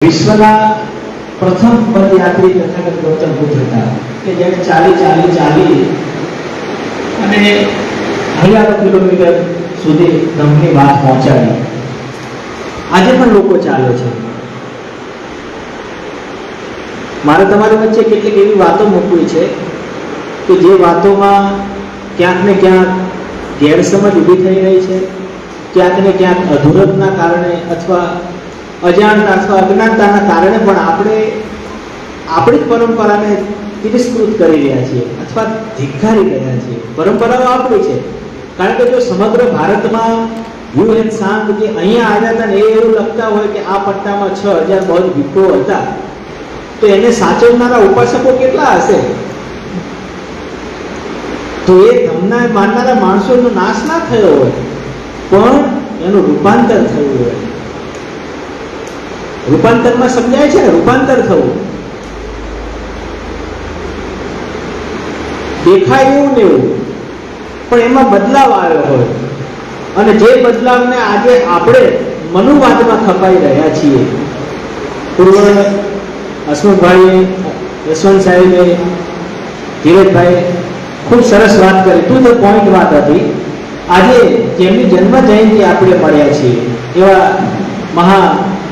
વિશ્વના પ્રથમ પદયાત્રી તથાગત ગૌતમ બુદ્ધ હતા કે જેણે ચાલી ચાલી ચાલી અને હજારો કિલોમીટર સુધી ધર્મની વાત પહોંચાડી. આજે પણ લોકો ચાલે છે. મારે તમારી વચ્ચે કેટલીક એવી વાતો મૂકવી છે કે જે વાતોમાં ક્યાંક ને ક્યાંક ગેરસમજ ઊભી થઈ રહી છે, ક્યાંક ને ક્યાંક અધૂરતના કારણે અથવા અજાણતા અથવા અજ્ઞાનતાના કારણે પણ આપણે આપણી પરંપરાને તિરસ્કૃત કરી રહ્યા છીએ અથવા ધિક્કારી રહ્યા છીએ. પરંપરાઓ આપણી છે. કારણ કે જો સમગ્ર ભારતમાં યુ એન શાંત જે અહીંયા આવ્યા હતા ને એ એવું લખતા હોય કે આ પટ્ટામાં છ હજાર બૌદ્ધ ભિક્ષુઓ હતા, તો એને સાચવનારા ઉપાસકો કેટલા હશે? તો એ ધમના માનનારા માણસોનો નાશ ના થયો હોય, પણ એનું રૂપાંતર થયું હોય. રૂપાંતરમાં સમજાય છે ને? રૂપાંતર થવું. દેખાય એવું ને એવું, પણ એમાં બદલાવ આવ્યો હોય. અને જે બદલાવને આજે આપણે મનુવાદમાં ખપાઈ રહ્યા છીએ પૂર્વ હસમુખભાઈએ, યશવંત સાહેબે ધીરજભાઈએ ખૂબ સરસ વાત કરી. ટુ ધ પોઈન્ટ વાત હતી. આજે જેમની જન્મ જયંતિ આપણે મળ્યા છીએ, એવા મહા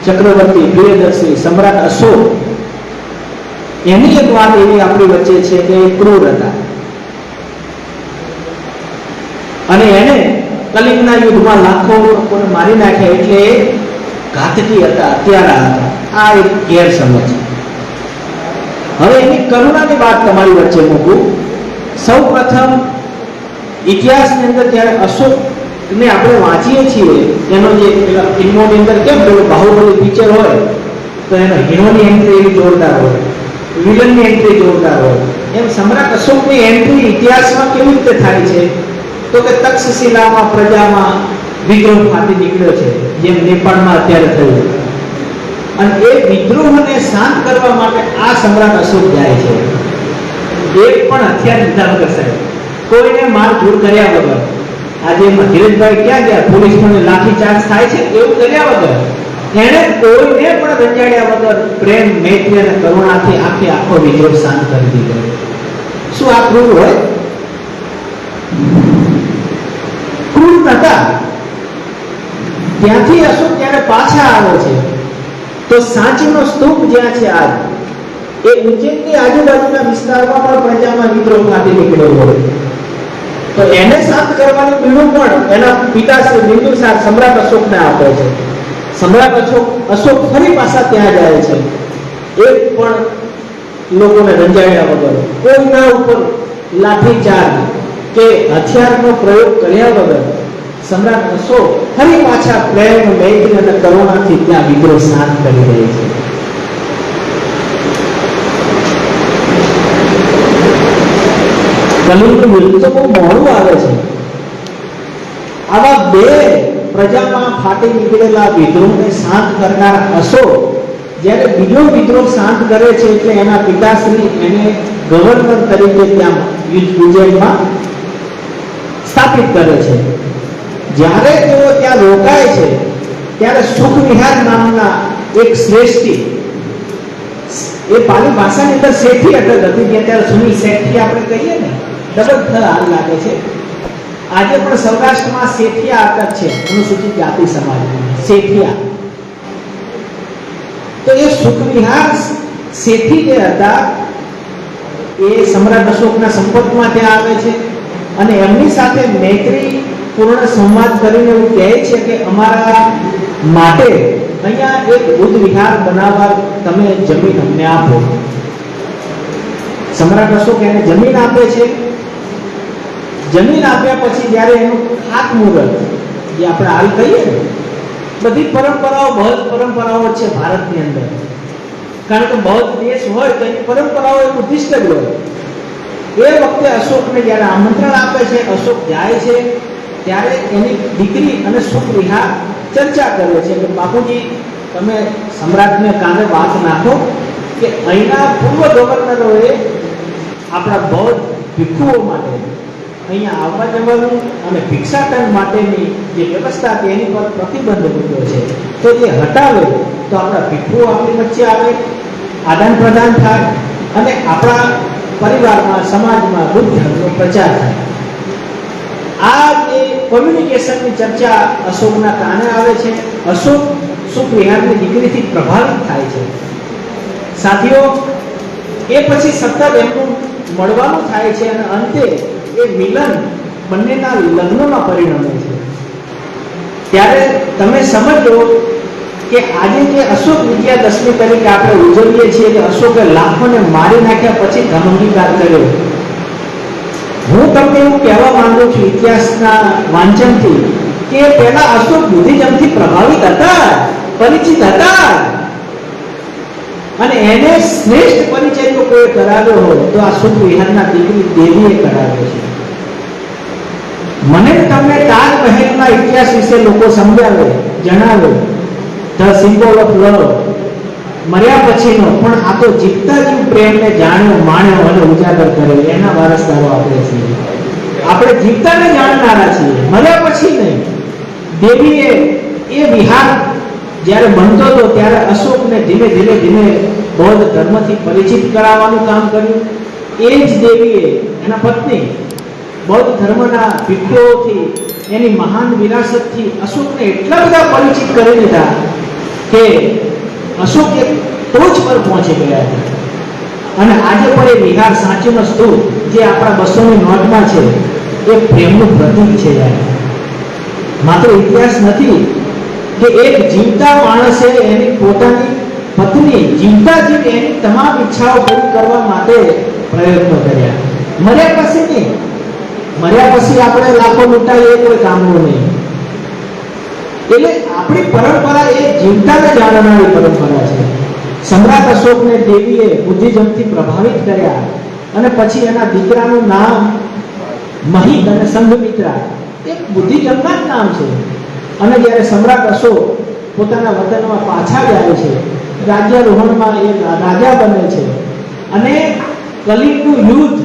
ચક્રવર્તી પ્રિયદર્શી સમ્રાટ અશોક. એની એક વાત એવી આપણી વચ્ચે છે કે એ ક્રૂર હતા. અને એને કલિંગના યુદ્ધમાં લાખો લોકોને મારી નાખ્યા એટલે ઘાતકી હતા અત્યારા હતા. આ એક ગેરસમજ. હવે એની કરુણાની વાત તમારી વચ્ચે મૂકું. સૌ પ્રથમ ઇતિહાસની અંદર જ્યારે અશોકને આપણે વાંચીએ છીએ, એનો જે પેલા ફિલ્મોની અંદર કેમ પેલું બાહુબલી પિક્ચર હોય, તો એનો હીરોની એન્ટ્રી એવી જોરદાર હોય, વિલનની એન્ટ્રી જોરદાર હોય. એમ સમ્રાટ અશોકની એન્ટ્રી ઇતિહાસમાં કેવી રીતે થાય છે? તો કે તક્ષશિલામાં, પ્રજામાં વિદ્રોહ ફાટી નીકળ્યો છે, જેમ નેપાળમાં અત્યારે થયું. અને એ વિદ્રોહને શાંત કરવા માટે આ સમ્રાટ અશોક જાય છે. એક પણ હથિયાર લીધા વગર સાહેબ, કોઈને માર ધૂળ કર્યા વગર. આજે ધીરજભાઈ ક્યાં ગયા? પોલીસ પણ લાઠી ચાર્જ થાય છે? એવું કર્યા વગર. એણે કોઈને પણ રંજાડ્યા વગર પ્રેમ મૈત્રી અને કરુણાથી આખે આખો વિદ્રોહ શાંત કરી દીધો. શું આ ક્રૂર હોય? ક્રૂર નતા. ત્યાંથી અશોક ત્યારે પાછા આવે છે, તો સાંચીનો સ્તૂપ જ્યાં છે આજ, એ ઉજ્જૈનની આજુબાજુના વિસ્તારમાં પણ પ્રજામાં વિદ્રોહ ફાટી નીકળ્યો હોય. તો એને શાંત કરવાની પીણું પણ એના પિતા શ્રી બિંદુસાર સમ્રાટ અશોકને આપે છે. સમ્રાટ અશોક અશોક ફરી પાછા ત્યાં જાય છે. એક પણ લોકોને રંજાડ્યા વગર, કોઈના ઉપર લાઠી લાઠીચાર્જ કે હથિયારનો પ્રયોગ કર્યા વગર સમ્રાટ અશોક ફરી પાછા પ્રેમ મૈત્રી અને કરુણાથી ત્યાં વિદ્રોહ શાંત કરી રહી છે. યુદ્ધ તો બહુ મોડું આવે છે. આવા બે પ્રજામાં ફાટી નીકળેલા વિદ્રોહને શાંત કરનાર અશોક, જ્યારે બીજો વિદ્રોહ શાંત કરે છે એટલે એના પિતાશ્રી એને ગવર્નર તરીકે ત્યાં ઉજ્જૈનમાં સ્થાપિત કરે છે. જ્યારે તેઓ ત્યાં રોકાય છે, ત્યારે સુખ વિહાર નામના એક શ્રેષ્ઠી, એ પાલી ભાષાની અંદર શેઠી અટક હતી કે ત્યારે સુની શેઠી આપણે કહીએ ને ડબલ થ લાગે છે. આજે પણ સૌરાષ્ટ્રમાં શેઠિયા અટક છે. અનુસૂચિત જાતિ સમાજ શેઠિયા. તો એ સુખવિહાર શેઠી જે હતા, એ સમ્રાટ અશોકના સંપર્કમાં ત્યાં આવે છે અને એમની સાથે મૈત્રી પૂર્ણ સંવાદ કરીને એવું કહે છે કે અમારા માટે અહીંયા એક બુદ્ધ વિહાર બનાવવા તમે જમીન અમને આપો. સમ્રાટ અશોક એને જમીન આપે છે. જમીન આપ્યા પછી જ્યારે એનું ખાતમુહૂર્ત જે આપણે હાલ કહીએ ને, બધી પરંપરાઓ બહુ પરંપરાઓ છે ભારતની અંદર. કારણ કે બહુ દેશ હોય તો એની પરંપરાઓ એ બુદ્ધિસ્ટ જ હોય. એ વખતે અશોકને જ્યારે આમંત્રણ આપે છે, અશોક જાય છે, ત્યારે એની દીકરી અને વિહાર ચર્ચા કરે છે કે બાપુજી, તમે સમ્રાટને કાને વાત નાખો કે અહીંના પૂર્વ ગવર્નરોએ આપણા બૌદ્ધ ભિક્ષુઓ માટે અહીંયા આવવા જવાનું અને ભિક્ષાટન માટેની જે વ્યવસ્થા તેની પર પ્રતિબંધ મૂક્યો છે. તો એ હટાવે તો આપણા ભીખુઓ આપણી વચ્ચે આવે, આદાન પ્રદાન થાય અને આપણા પરિવારમાં, સમાજમાં બુદ્ધ પ્રચાર થાય. આ જે કોમ્યુનિકેશનની ચર્ચા અશોકના કાને આવે છે, અશોક સુખ વિહારની દીકરીથી પ્રભાવિત થાય છે. સાથીઓ, એ પછી સતત એમનું મળવાનું થાય છે અને અંતે એ મિલન બંનેના લગ્નમાં પરિણમે છે. ત્યારે તમે સમજો કે આજે જે અશોક વિજયાદશમી તરીકે આપણે ઉજવીએ છીએ કે અશોકે લાખોને મારી નાખ્યા પછી ધમંગીકાર કર્યો. હું તમને એવું કહેવા માંગુ છું ઇતિહાસના વાંચનથી કે પહેલા અશોક બુદ્ધિજમથી પ્રભાવિત હતા, પરિચિત હતા. અને એને શ્રેષ્ઠ પરિચય કોઈ કરાવ્યો હોય તો આ સુખ વિહારના દીકરી દેવીએ કરાવ્યો છે. મને તમને તાજમહેલના ઇતિહાસ વિશે લોકો સમજાવે, જણાવે, ધ સિમ્બોલ ઓફ લવ, મર્યા પછીનો, પણ આ તો જીવતા જીવ પ્રેમને જાણ્યો, માણ્યો અને ઉજાગર કર્યો, એના વારસદારો આપણે છીએ. આપણે જીવતાને જાણનારા છીએ, મર્યા પછી નહીં. દેવીએ એ વિહાર જ્યારે બનતો હતો, ત્યારે અશોકને ધીમે ધીમે ધીમે બૌદ્ધ ધર્મથી પરિચિત કરાવવાનું કામ કર્યું. એ જ દેવીએ એના પત્ની બૌદ્ધ ધર્મના ભિક્ષુઓથી, એની મહાન વિરાસતથી અશોકને એટલા બધા પરિચિત કરી દીધા કે અશોક એક ટોચ પર પહોંચી ગયા હતા અને આજે પણ એ વિહાર સાચીનો સ્તૂપ જે આપણા બસોની નોટમાં છે, એ પ્રેમનું પ્રતીક છે. યાર માત્ર ઇતિહાસ નથી કે એક જીવતા માણસે એની પોતાની પત્ની જીવતા જીવે એની તમામ ઈચ્છાઓ પૂરી કરવા માટે પ્રયત્નો કર્યા. મર્યા પછી નહીં. મર્યા પછી આપણે લાખો લૂંટાઈએ કોઈ કામનું નહીં. એટલે આપણી પરંપરા એ જીવતાને જાણનારી પરંપરા છે. સમ્રાટ અશોકને દેવીએ બુદ્ધિઝમથી પ્રભાવિત કર્યા અને પછી એના દીકરાનું નામ મહિત અને સંઘમિત્રા. એ બુદ્ધિજમના જ નામ છે. અને જ્યારે સમ્રાટ અશોક પોતાના વતનમાં પાછા જાય છે રાજ્યારોહણમાં એ રાજા બને છે. અને કલિંગનું યુદ્ધ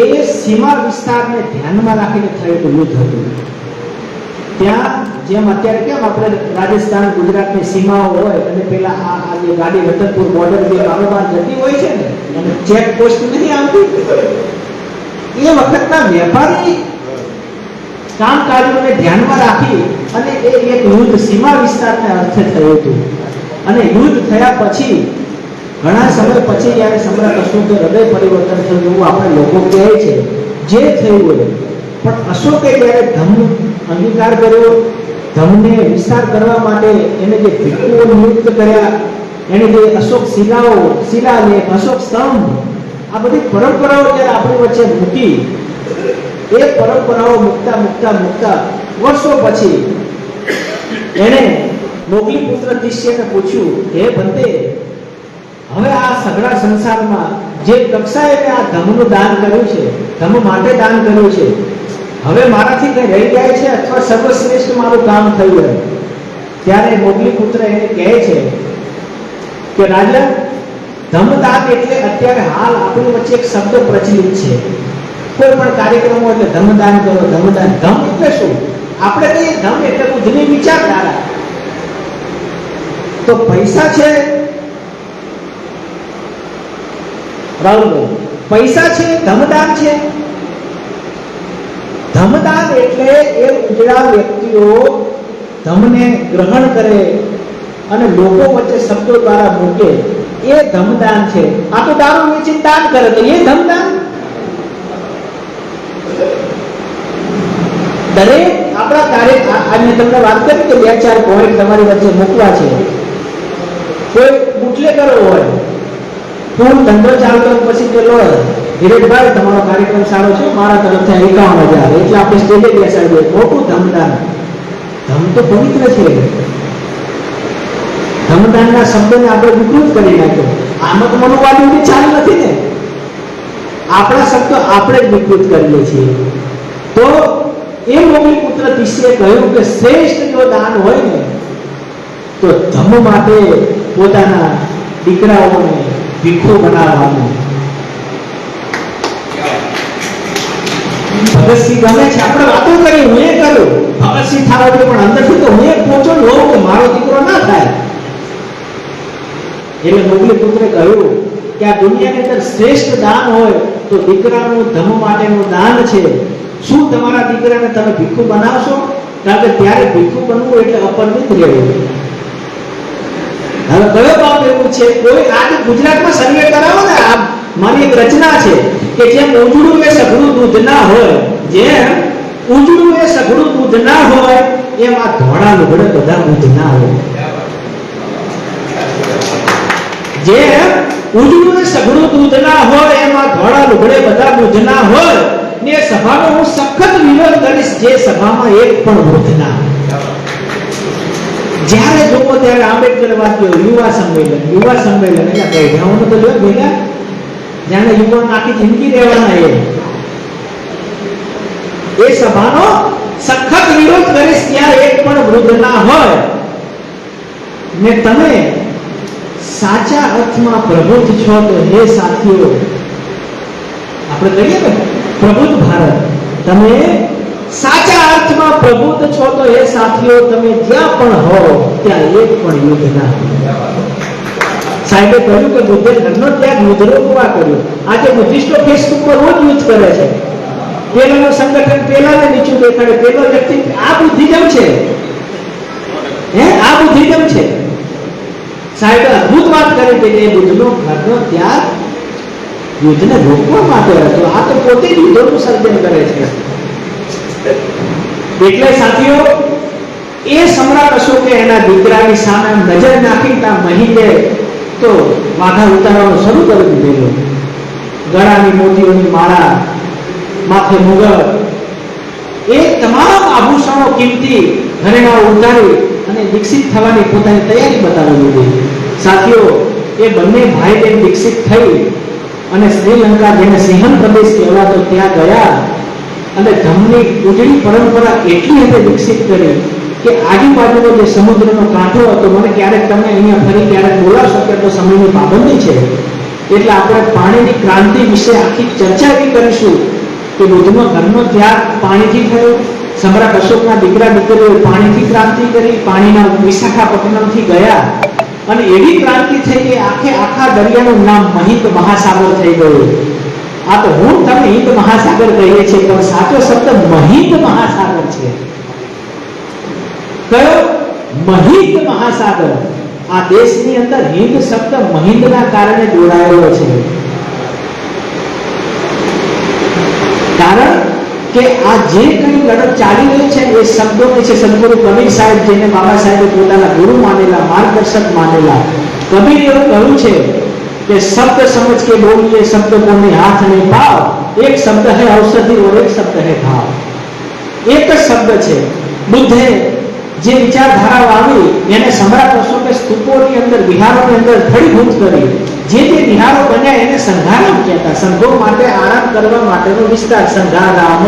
એ સીમા વિસ્તારને ધ્યાનમાં રાખીને થયેલું યુદ્ધ હતું. ત્યાં જેમ અત્યારે કેમ આપણે રાજસ્થાન, ગુજરાતની સીમાઓ હોય અને પેલા આ આ જે ગાડી રતનપુર બોર્ડર જે બારોબાર જતી હોય છે ને, અને ચેક પોસ્ટ નહીં આવતી, એ વખતના વેપારી કામકાજોને ધ્યાનમાં રાખી અને એ એક યુદ્ધ સીમા વિસ્તારને અર્થે થયું હતું. અને યુદ્ધ થયા પછી, ઘણા સમય પછી જ્યારે સમ્રાટ અશોકે હૃદય પરિવર્તન થયું એવું આપણે લોકો કહે છે. જે થયું હોય. પણ અશોકે જ્યારે ધમ અંગીકાર કર્યો, ધમને વિસ્તાર કરવા માટે એને જે ભિક્ષુઓ નિયુક્ત કર્યા, એને જે અશોક શિલાઓ શિલાલેખ અશોક સ્તંભ, આ બધી પરંપરાઓ જ્યારે આપણી વચ્ચે મૂકી, એ પરંપરાઓ મૂકતા મૂકતા મૂકતા વર્ષો પછી, એણે મોગલી પુત્ર તિષ્યને પૂછ્યું, હે ભંતે હવે આ સઘળા સંસારમાં જે કક્ષાએ મેં આ ધમનું દાન કર્યું છે, ધમ માટે દાન કર્યું છે, હવે મારાથી કંઈ રહી જાય છે અથવા સર્વશ્રેષ્ઠ મારું કામ થયું હોય ત્યારે મોગલી પુત્ર એને કહે છે કે રાજા ધમદાન એટલે અત્યારે હાલ આપણી વચ્ચે એક શબ્દ પ્રચલિત છે. કોઈ પણ કાર્યક્રમ એટલે ધમદાન કરો ધમદાન ધમ એટલે શું? આપણે કહીએ ધમ એટલે બુદ્ધની વિચારધારા. તો પૈસા છે? રાહુલ પૈસા છે, ધમદાન છે? ધમદાન એટલે એ ઉજળા વ્યક્તિઓ ધમને ગ્રહણ કરે અને લોકો વચ્ચે શબ્દો દ્વારા મૂકે. એ ધમદાન છે. આ તો દારૂ વેચીને દાન કરે તો એ ધમદાન? દરેક આપણા આ મેં તમને વાત કરી કે બે ચાર પોઈન્ટ તમારી વચ્ચે મૂકવા છે. કોઈ બુટલેકરો હોય, ફૂલ ધંધો ચાલતો પછી પેલો હિરેટભાઈ તમારો કાર્યક્રમ સારો છે, મારા તરફથી એકાવન હજાર. એટલે આપણે સ્ટેજે બેસાડીએ મોટું ધમદાન. ધમ તો પવિત્ર છે. ધમદાનના શબ્દને આપણે વિકૃત કરી નાખ્યો. આમાં તો મનોવાદીઓની ચાલ નથી ને. આપણા શબ્દો આપણે જ વિકૃત કરીએ છીએ. તો એ મોગલી પુત્ર તિષ્યે કહ્યું કે શ્રેષ્ઠ જો દાન હોય ને, તો ધમ માટે પોતાના દીકરાઓને ભીખો બનાવવાનું. આપણે વાતો કરી. હું મારો દીકરો ના થાય. એટલે મોગલી પુત્રે કહ્યું કે આ દુનિયાની અંદર શ્રેષ્ઠ દાન હોય તો દીકરાનું ધર્મ માટેનું દાન છે. શું તમારા દીકરાને તમે ભીખું બનાવશો? કારણ કે ત્યારે ભીખું બનવું એટલે અપરિમિત રહેવું. હવે કયો પાપ એવું છે? કોઈ આજે ગુજરાતમાં સર્વે કરાવો ને આ મારી એક રચના છે કે જેમ ઉજળું એ સઘળું દૂધ ના હોય, જેમ ઉજળું એ સઘળું દૂધ ના હોય, એમ આ ધોળા લુગડે બધા દૂધ ના હોય. જેમ ઉજળું એ સઘળું દૂધ ના હોય, એમ ધોળા લુગડે બધા દૂધ ના હોય. ને સભાનો હું સખત વિરોધ કરીશ, જે સભામાં એક પણ વૃદ્ધ ના હોય. જ્યારે જોવો ત્યારે આંબેડકર વાક્યો યુવા સંમેલન યુવા સંમેલન એટલે બેઠાઓનું તો લ્યો ભેગા જાણે યુવાન આખી જિંદગી રહેવાના એ. એ સભાનો સખત વિરોધ કરીશ ત્યાં એક પણ વૃદ્ધ ના હોય. ને તમે સાચા અર્થમાં પ્રબુદ્ધ છો તો હે સાથીઓ, આપણે કહીએ ને? પ્રબુદ્ધ ભારત. તમે સાચા અર્થમાં પ્રબુદ્ધ છો તો એ સાથીઓ, તમે જ્યાં પણ હો, ત્યાં એક પણ યુદ્ધ ના સાહેબે કહ્યું કે બુદ્ધે ધર્મનો ત્યાગ યુદ્ધરોપવા કર્યો. આજે બુદ્ધિસ્ટો ફેસબુક પર રોજ યુદ્ધ કરે છે. પેલાનું સંગઠન પેલાને નીચું દેખાડે. પેલો વ્યક્તિ આ બુદ્ધિઝમ છે. હે? આ બુદ્ધિઝમ છે. સાહેબે અદ્ભુત વાત કરી હતી કે બુદ્ધનો ઘરનો ત્યાગ યુદ્ધને રોકવા માટે હતો. આ તો પોતે જ યુદ્ધોનું સર્જન કરે છે. એટલે સાથીઓ, એ સમ્રાટ અશોકે એના દીકરાની સામે નજર નાખી ત્યાં મહિલે તો માથા ઉતારવાનું શરૂ કરી દીધેલું. ગળાની મોતીઓની માળા, માથે મુગટ એ તમામ આભૂષણો કિંમતી ઘરેણાઓ ઉતારી અને વિકસિત થવાની પોતાની તૈયારી બતાવી દીધી. સાથીઓ, એ બંને ભાઈ બહેન વિકસિત થઈ અને શ્રીલંકા જેને સિંહન પ્રદેશ કહેવાતો ત્યાં ગયા અને ધમની ઉજળી પરંપરા એટલી હદે વિકસિત કરી કે આજુબાજુનો જે સમુદ્રનો કાંઠો હતો, મને ક્યારેક તમે અહીંયા ફરી ક્યારેક બોલાવશો, કે તો સમયની પાબંદી છે. એટલે આપણે પાણીની ક્રાંતિ વિશે આખી ચર્ચા બી કરીશું કે બુદ્ધનો ધર્મ ત્યાગ પાણીથી થયો સમ્રાટ અશોકના દીકરા દીકરીઓએ પાણીથી ક્રાંતિ કરી, પાણીના વિશાખાપટ્ટનમથી ગયા. અને એવી ક્રાંતિ થઈ કે આખે આખા દરિયાનું નામ મહિત મહાસાગર થઈ ગયું. આ તો હું તમે હિન્દ મહાસાગર કહીએ છીએ પણ સાચો શબ્દ મહિત મહાસાગર છે. કયો? મહિત મહાસાગર. આ દેશની અંદર હિન્દ શબ્દ મહિન્દના કારણે જોડાયેલો છે. કારણ કે આ જે કંઈ લડત ચાલી રહી છે એ શબ્દોની છે સદગુરુ કબીર સાહેબ જેને બાબા સાહેબે પોતાના ગુરુ માનેલા, માર્ગદર્શક માનેલા. કબીર એવું કહ્યું છે કે શબ્દ સમજ કે બોલીએ શબ્દ કોને હાથ ને ભાવ એક શબ્દ है औषधि और एक शब्द है भाव એક જ શબ્દ છે બુદ્ધે જે વિચારધારાઓ આવી એને સમ્રાટ અશોકે સ્તૂપોની અંદર વિહારોની અંદર ફળીભૂત કરી જે જે વિહારો બન્યા એને સંઘારામ કહેતા સંઘો માટે આરામ કરવા માટેનો વિસ્તાર સંઘારામ